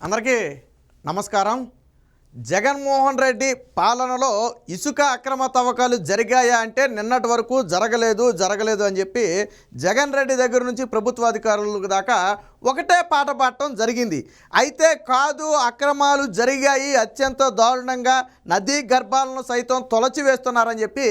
అందరికీ నమస్కారం. జగన్మోహన్ రెడ్డి పాలనలో ఇసుక అక్రమ తవ్వకాలు జరిగాయా అంటే నిన్నటి వరకు జరగలేదు జరగలేదు అని చెప్పి జగన్ రెడ్డి దగ్గర నుంచి ప్రభుత్వ అధికారుల దాకా ఒకటే పాట పాడటం జరిగింది. అయితే కాదు అక్రమాలు జరిగాయి అత్యంత దారుణంగా నదీ గర్భాలను సైతం తొలచివేస్తున్నారని చెప్పి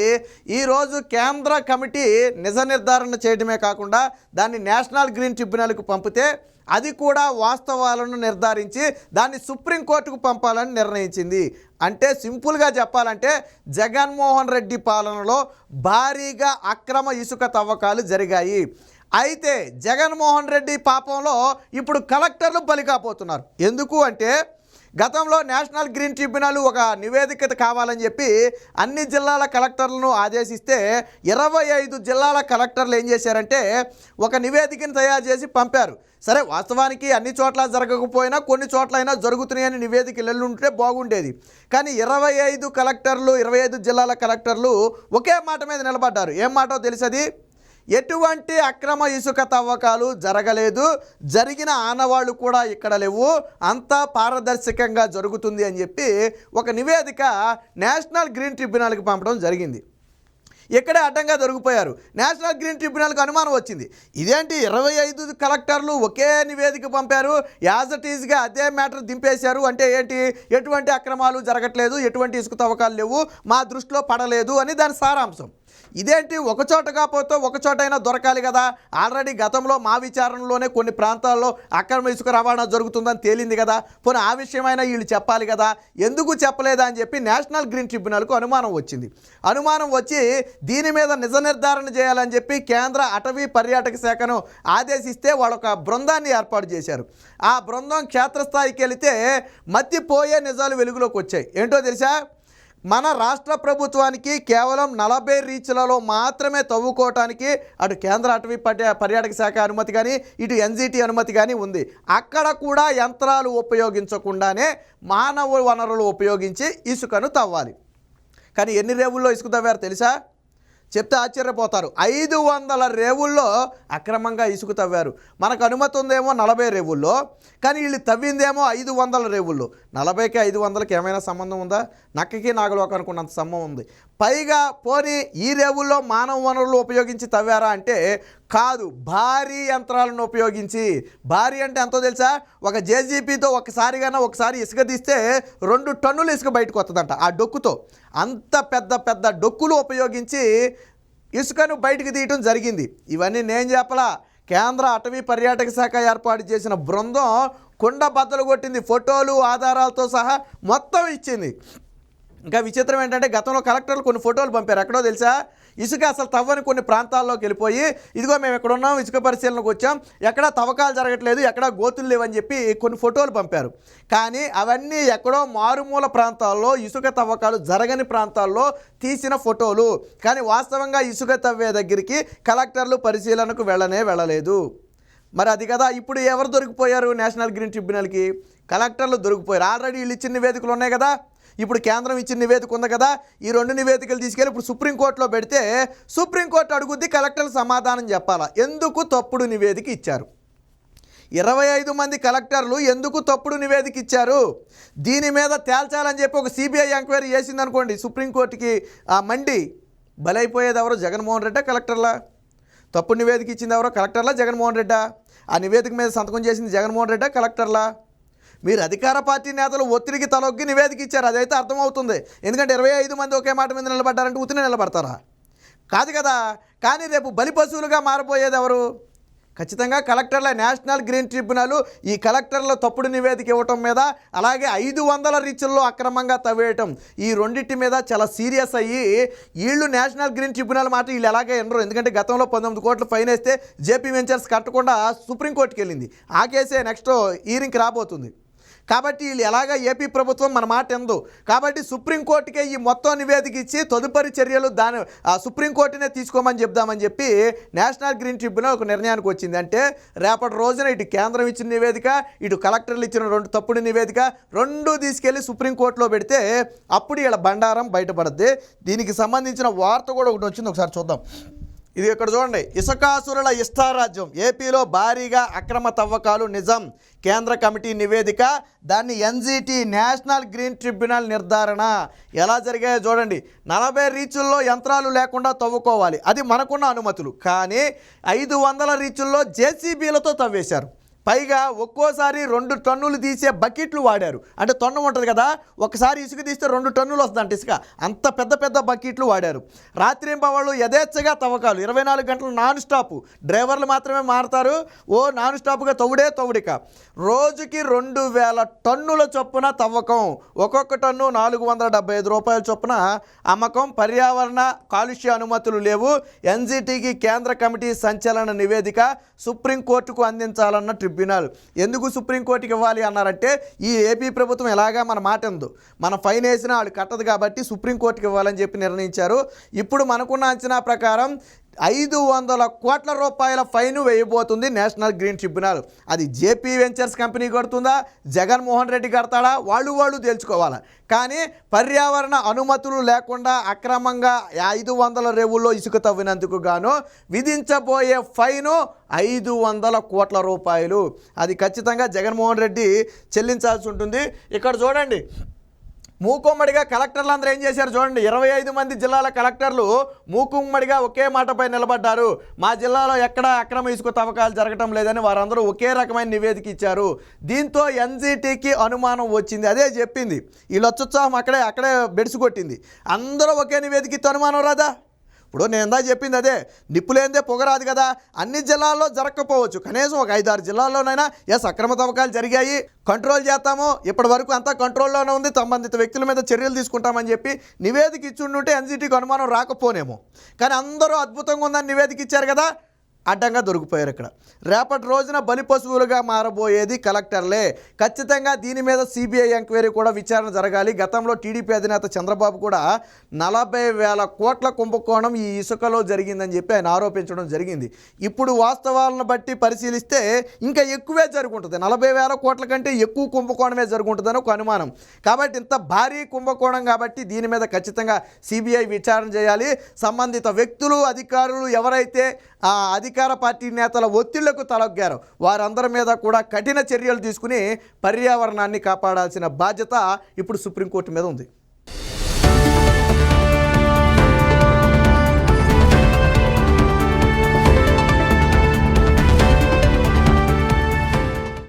ఈరోజు కేంద్ర కమిటీ నిజ నిర్ధారణ చేయడమే కాకుండా దాన్ని నేషనల్ గ్రీన్ ట్రిబ్యునల్కు పంపితే అది కూడా వాస్తవాలను నిర్ధారించి దాన్ని సుప్రీంకోర్టుకు పంపాలని నిర్ణయించింది. అంటే సింపుల్గా చెప్పాలంటే జగన్మోహన్ రెడ్డి పాలనలో భారీగా అక్రమ ఇసుక తవ్వకాలు జరిగాయి. అయితే జగన్మోహన్ రెడ్డి పాపంలో ఇప్పుడు కలెక్టర్లు బలికాపోతున్నారు. ఎందుకు అంటే గతంలో నేషనల్ గ్రీన్ ట్రిబ్యునల్ ఒక నివేదిక కావాలని చెప్పి అన్ని జిల్లాల కలెక్టర్లను ఆదేశిస్తే ఇరవై ఐదు జిల్లాల కలెక్టర్లు ఏం చేశారంటే ఒక నివేదికను తయారు చేసి పంపారు. సరే వాస్తవానికి అన్ని చోట్ల జరగకపోయినా కొన్ని చోట్లైనా జరుగుతున్నాయని నివేదికలు ఉంటే బాగుండేది. కానీ ఇరవై ఐదు కలెక్టర్లు ఇరవై ఐదు జిల్లాల కలెక్టర్లు ఒకే మాట మీద నిలబడ్డారు. ఏం మాటో తెలిసది? ఎటువంటి అక్రమ ఇసుక తవ్వకాలు జరగలేదు. జరిగిన ఆనవాళ్ళు కూడా ఇక్కడ లేవు. అంతా పారదర్శకంగా జరుగుతుంది అని చెప్పి ఒక నివేదిక నేషనల్ గ్రీన్ ట్రిబ్యునల్కి పంపడం జరిగింది. ఇక్కడే అడ్డంగా దొరికిపోయారు. నేషనల్ గ్రీన్ ట్రిబ్యునల్కి అనుమానం వచ్చింది. ఇదేంటి? ఇరవై ఐదు కలెక్టర్లు ఒకే నివేదిక పంపారు. యాజ్ ఇట్ ఈజ్గా అదే మ్యాటర్ దింపేశారు. అంటే ఏంటి? ఎటువంటి అక్రమాలు జరగట్లేదు. ఎటువంటి ఇసుక తవ్వకాలు లేవు. మా దృష్టిలో పడలేదు అని దాని సారాంశం. ఇదేంటి? ఒక చోట కాకపోతే ఒక దొరకాలి కదా. ఆల్రెడీ గతంలో మా విచారణలోనే కొన్ని ప్రాంతాల్లో అక్రమ ఇసుక రవాణా జరుగుతుందని తేలింది కదా. పోనీ ఆ విషయమైనా వీళ్ళు చెప్పాలి కదా. ఎందుకు చెప్పలేదా అని చెప్పి నేషనల్ గ్రీన్ ట్రిబ్యునల్కు అనుమానం వచ్చింది. అనుమానం వచ్చి దీని మీద నిజ నిర్ధారణ చేయాలని చెప్పి కేంద్ర అటవీ పర్యాటక శాఖను ఆదేశిస్తే వాళ్ళు ఒక బృందాన్ని ఏర్పాటు చేశారు. ఆ బృందం క్షేత్రస్థాయికి వెళితే మత్తిపోయే నిజాలు వెలుగులోకి వచ్చాయి. ఏంటో తెలుసా? మన రాష్ట్ర ప్రభుత్వానికి కేవలం నలభై రీచ్లలో మాత్రమే తవ్వుకోవటానికి అటు కేంద్ర అటవీ పర్యా పర్యాటక శాఖ అనుమతి కానీ ఇటు ఎన్జిటి అనుమతి కానీ ఉంది. అక్కడ కూడా యంత్రాలు ఉపయోగించకుండానే మానవ వనరులు ఉపయోగించి ఇసుకను తవ్వాలి. కానీ ఎన్ని రేవుల్లో ఇసుక తవ్వారు తెలుసా? చెప్తే ఆశ్చర్యపోతారు. ఐదు వందల రేవుల్లో అక్రమంగా ఇసుక తవ్వారు. మనకు అనుమతి ఉందేమో నలభై రేవుల్లో కానీ వీళ్ళు తవ్విందేమో ఐదు వందల రేవుల్లో. నలభైకి ఐదు వందలకి ఏమైనా సంబంధం ఉందా? నక్కకి నాగలోకి అనుకున్నంత సంబంధం ఉంది. పైగా పోనీ ఈ రేవుల్లో మానవ వనరులు ఉపయోగించి తవ్వారా అంటే కాదు భారీ యంత్రాలను ఉపయోగించి. భారీ అంటే ఎంతో తెలుసా? ఒక జేజీపీతో ఒకసారిగానే ఒకసారి ఇసుక తీస్తే రెండు టన్నులు ఇసుక బయటకు వస్తుందంట ఆ డొక్కుతో. అంత పెద్ద పెద్ద డొక్కులు ఉపయోగించి ఇసుకను బయటకు తీయటం జరిగింది. ఇవన్నీ నేను చెప్పలా. కేంద్ర అటవీ పర్యాటక శాఖ ఏర్పాటు చేసిన బృందం కుండ బద్దలు కొట్టింది. ఫోటోలు ఆధారాలతో సహా మొత్తం ఇచ్చింది. ఇంకా విచిత్రం ఏంటంటే గతంలో కలెక్టర్లు కొన్ని ఫోటోలు పంపారు. ఎక్కడో తెలుసా? ఇసుక అసలు తవ్వని కొన్ని ప్రాంతాల్లోకి వెళ్ళిపోయి ఇదిగో మేము ఎక్కడ ఉన్నాం ఇసుక పరిశీలనకు వచ్చాం ఎక్కడా తవ్వకాలు జరగట్లేదు ఎక్కడా గోతులు లేవని చెప్పి కొన్ని ఫోటోలు పంపారు. కానీ అవన్నీ ఎక్కడో మారుమూల ప్రాంతాల్లో ఇసుక తవ్వకాలు జరగని ప్రాంతాల్లో తీసిన ఫోటోలు. కానీ వాస్తవంగా ఇసుక తవ్వే దగ్గరికి కలెక్టర్లు పరిశీలనకు వెళ్ళనే వెళ్ళలేదు. మరి అది కదా ఇప్పుడు ఎవరు దొరికిపోయారు నేషనల్ గ్రీన్ ట్రిబ్యునల్కి? కలెక్టర్లు దొరికిపోయారు. ఆల్రెడీ వీళ్ళు ఇచ్చిన నివేదికలు ఉన్నాయి కదా. ఇప్పుడు కేంద్రం ఇచ్చిన నివేదిక ఉంది కదా ఈ రెండు నివేదికలు తీసుకెళ్ళి ఇప్పుడు సుప్రీంకోర్టులో పెడితే సుప్రీంకోర్టు అడుగుద్ది కలెక్టర్లు సమాధానం చెప్పాలా? ఎందుకు తప్పుడు నివేదిక ఇచ్చారు? ఇరవై ఐదు మంది కలెక్టర్లు ఎందుకు తప్పుడు నివేదిక ఇచ్చారు? దీని మీద తేల్చాలని చెప్పి ఒక సిబిఐ ఎంక్వైరీ చేసిందనుకోండి సుప్రీంకోర్టుకి ఆ మండి బలైపోయేది ఎవరో? జగన్మోహన్ రెడ్డా కలెక్టర్లా? తప్పుడు నివేదిక ఇచ్చింది ఎవరో? కలెక్టర్లా జగన్మోహన్ రెడ్డా? ఆ నివేదిక మీద సంతకం చేసింది జగన్మోహన్ రెడ్డా కలెక్టర్లా? మీరు అధికార పార్టీ నేతలు ఒత్తిడికి తలొగ్గి నివేదిక ఇచ్చారు. అదైతే అర్థమవుతుంది. ఎందుకంటే ఇరవై ఐదు మంది ఒకే మాట మీద నిలబడ్డారంటే ఉత్తిని నిలబడతారా? కాదు కదా. కానీ రేపు బలి పశువులుగా మారిపోయేది ఎవరు? ఖచ్చితంగా కలెక్టర్ల నేషనల్ గ్రీన్ ట్రిబ్యునల్ ఈ కలెక్టర్ల తప్పుడు నివేదిక ఇవ్వటం మీద అలాగే ఐదు వందల రీచుల్లో అక్రమంగా తవ్వేయటం ఈ రెండింటి మీద చాలా సీరియస్ అయ్యి వీళ్ళు నేషనల్ గ్రీన్ ట్రిబ్యునల్ మాట వీళ్ళు ఎలాగే ఎనరు ఎందుకంటే గతంలో పంతొమ్మిది కోట్లు ఫైన్ వేస్తే జేపీ వెంచర్స్ కట్టకుండా సుప్రీంకోర్టుకి వెళ్ళింది ఆ కేసే నెక్స్ట్ ఈరింగ్కి రాబోతుంది. కాబట్టి వీళ్ళు ఎలాగ ఏపీ ప్రభుత్వం మన మాట ఎందు? కాబట్టి సుప్రీంకోర్టుకే ఈ మొత్తం నివేదిక ఇచ్చి తదుపరి చర్యలు దాని ఆ సుప్రీంకోర్టునే తీసుకోమని చెప్దామని చెప్పి నేషనల్ గ్రీన్ ట్రిబ్యునల్ ఒక నిర్ణయానికి వచ్చింది. అంటే రేపటి రోజున ఇటు కేంద్రం ఇచ్చిన నివేదిక ఇటు కలెక్టర్లు ఇచ్చిన రెండు తప్పుడు నివేదిక రెండు తీసుకెళ్ళి సుప్రీంకోర్టులో పెడితే అప్పుడు వీళ్ళ బండారం బయటపడద్ది. దీనికి సంబంధించిన వార్త కూడా ఒకటి వచ్చింది. ఒకసారి చూద్దాం. ఇది ఇక్కడ చూడండి. ఇసుకాసురుల ఇష్టారాజ్యం. ఏపీలో భారీగా అక్రమ తవ్వకాలు నిజం. కేంద్ర కమిటీ నివేదిక దాన్ని ఎన్జీటీ నేషనల్ గ్రీన్ ట్రిబ్యునల్ నిర్ధారణ. ఎలా జరిగాయో చూడండి. నలభై రీచుల్లో యంత్రాలు లేకుండా తవ్వుకోవాలి. అది మనకున్న అనుమతులు. కానీ ఐదు వందల రీచుల్లో జేసీబీలతో తవ్వేశారు. పైగా ఒక్కోసారి రెండు టన్నులు తీసే బకెట్లు వాడారు. అంటే తొండం ఉంటుంది కదా ఒకసారి ఇసుక తీస్తే రెండు టన్నులు వస్తుందంట ఇసుక. అంత పెద్ద పెద్ద బకెట్లు వాడారు. రాత్రింబవళ్ళు యథేచ్ఛగా తవ్వకాలు. ఇరవై నాలుగు గంటలు నాన్ స్టాప్. డ్రైవర్లు మాత్రమే మారుతారు. ఓ నాన్ స్టాప్గా తవ్వుడే తవ్వుడిక. రోజుకి రెండు వేల టన్నుల చొప్పున తవ్వకం. ఒక్కొక్క టన్ను నాలుగు వందల డెబ్బై ఐదు రూపాయల చొప్పున అమ్మకం పర్యావరణ కాలుష్య అనుమతులు లేవు. ఎన్జిటికి కేంద్ర కమిటీ సంచలన నివేదిక సుప్రీంకోర్టుకు అందించాలన్న ట్రిబ్యునల్. ఎందుకు సుప్రీంకోర్టుకి ఇవ్వాలి అన్నారంటే ఈ ఏపీ ప్రభుత్వం ఎలాగా మన మాట ఎందు మన ఫైన్ వేసినా వాళ్ళు కట్టదు కాబట్టి సుప్రీంకోర్టుకి ఇవ్వాలని చెప్పి నిర్ణయించారు. ఇప్పుడు మనకున్న అంచనా ప్రకారం ఐదు వందల కోట్ల రూపాయల ఫైన్ వేయబోతుంది నేషనల్ గ్రీన్ ట్రిబ్యునల్. అది జేపీ వెంచర్స్ కంపెనీ కడుతుందా? జగన్మోహన్ రెడ్డి కడతాడా? వాళ్ళు వాళ్ళు తెలుసుకోవాలి కానీ పర్యావరణ అనుమతులు లేకుండా అక్రమంగా ఐదు వందల రేవుల్లో ఇసుక తవ్వినందుకు గాను విధించబోయే ఫైను ఐదు వందల కోట్ల రూపాయలు. అది ఖచ్చితంగా జగన్మోహన్ రెడ్డి చెల్లించాల్సి ఉంటుంది. ఇక్కడ చూడండి. మూకుమ్మడిగా కలెక్టర్లు అందరూ ఏం చేశారు చూడండి ఇరవై ఐదు మంది జిల్లాల కలెక్టర్లు మూకుమ్మడిగా ఒకే మాటపై నిలబడ్డారు. మా జిల్లాలో ఎక్కడ అక్రమ ఇసుక తవ్వకాలు జరగటం లేదని వారందరూ ఒకే రకమైన నివేదిక ఇచ్చారు. దీంతో ఎన్జిటికి అనుమానం వచ్చింది. అదే చెప్పింది. ఈ వచ్చుత్సాహం అక్కడే అక్కడే బెడిసి కొట్టింది. అందరూ ఒకే నివేదిక ఇస్తే అనుమానం రాదా? ఇప్పుడు నేను ఇందా చెప్పింది అదే నిప్పులేందే పొగరాదు కదా. అన్ని జిల్లాల్లో జరగకపోవచ్చు. కనీసం ఒక ఐదారు జిల్లాల్లోనైనా ఎస్ అక్రమ తవ్వకాలు జరిగాయి కంట్రోల్ చేస్తాము ఇప్పటి వరకు అంతా కంట్రోల్లోనే ఉంది. సంబంధిత వ్యక్తుల మీద చర్యలు తీసుకుంటామని చెప్పి నివేదిక ఇచ్చుండుంటే ఎన్జిటికి అనుమానం రాకపోనేమో. కానీ అందరూ అద్భుతంగా ఉందని నివేదిక ఇచ్చారు కదా. అడ్డంగా దొరికిపోయారు ఇక్కడ. రేపటి రోజున బలి పశువులుగా మారబోయేది కలెక్టర్లే. ఖచ్చితంగా దీని మీద సిబిఐ ఎంక్వైరీ కూడా విచారణ జరగాలి. గతంలో టీడీపీ అధినేత చంద్రబాబు కూడా నలభై వేల కోట్ల కుంభకోణం ఈ ఇసుకలో జరిగిందని చెప్పి ఆయన ఆరోపించడం జరిగింది. ఇప్పుడు వాస్తవాలను బట్టి పరిశీలిస్తే ఇంకా ఎక్కువే జరుగుంటుంది. నలభై వేల కోట్ల కంటే ఎక్కువ కుంభకోణమే జరుగుంటుందని ఒక అనుమానం. కాబట్టి ఇంత భారీ కుంభకోణం కాబట్టి దీని మీద ఖచ్చితంగా సిబిఐ విచారణ చేయాలి. సంబంధిత వ్యక్తులు అధికారులు ఎవరైతే ఆ అధికార పార్టీ నేతల ఒత్తిళ్ళకు తలొగ్గారు. వారందరి మీద కూడా కఠిన చర్యలు తీసుకుని పర్యావరణాన్ని కాపాడాల్సిన బాధ్యత ఇప్పుడు సుప్రీంకోర్టు మీద ఉంది.